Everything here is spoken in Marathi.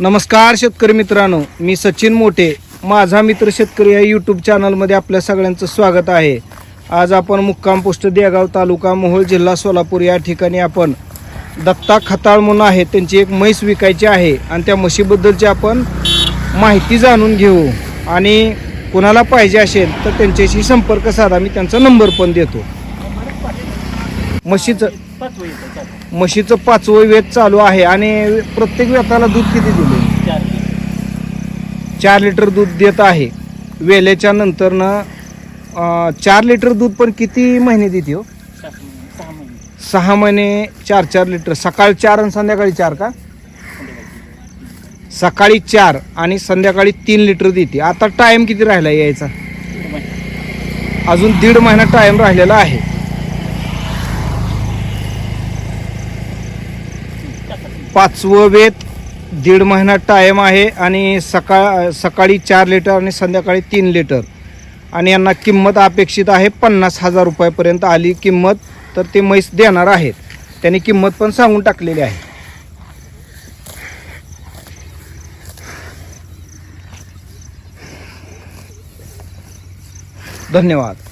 नमस्कार शेतकरी मित्रांनो मी सचिन मोठे माझा मित्र शेतकरी या यूट्यूब चॅनलमध्ये आपल्या सगळ्यांचं स्वागत आहे. आज आपण मुक्काम पोस्ट देगाव तालुका मोहोळ जिल्हा सोलापूर या ठिकाणी आपण दत्ता खताळ म्हणून आहे त्यांची एक म्हैस विकायची आहे आणि त्या म्हशीबद्दलची आपण माहिती जाणून घेऊ. आणि कोणाला पाहिजे असेल तर त्यांच्याशी संपर्क साधा मी त्यांचा नंबर पण देतो. म्हशीचं म्हशीचं पाचवं वेत चालू आहे आणि प्रत्येक वेताला दूध किती दिले? चार लिटर. दूध देत आहे. वेल्याच्या नंतरनं अं, चार लिटर दूध पण किती महिने देते हो? सहा महिने. चार चार लिटर. सकाळी चार आणि संध्याकाळी चार का? सकाळी चार आणि संध्याकाळी तीन लिटर देते. आता टाइम किती राहिला यायचा? अजून दीड महिना टाइम राहिलेला आहे. पाचवं वेत दीड महिना टाईम आहे आणि सकाळ सकाळी चार लिटर आणि संध्याकाळी तीन लिटर. आणि यांना किंमत अपेक्षित आहे पन्नास हजार रुपयापर्यंत आली किंमत तर ते म्हैस देणार आहेत. त्यांनी किंमत पण सांगून टाकलेली आहे. धन्यवाद.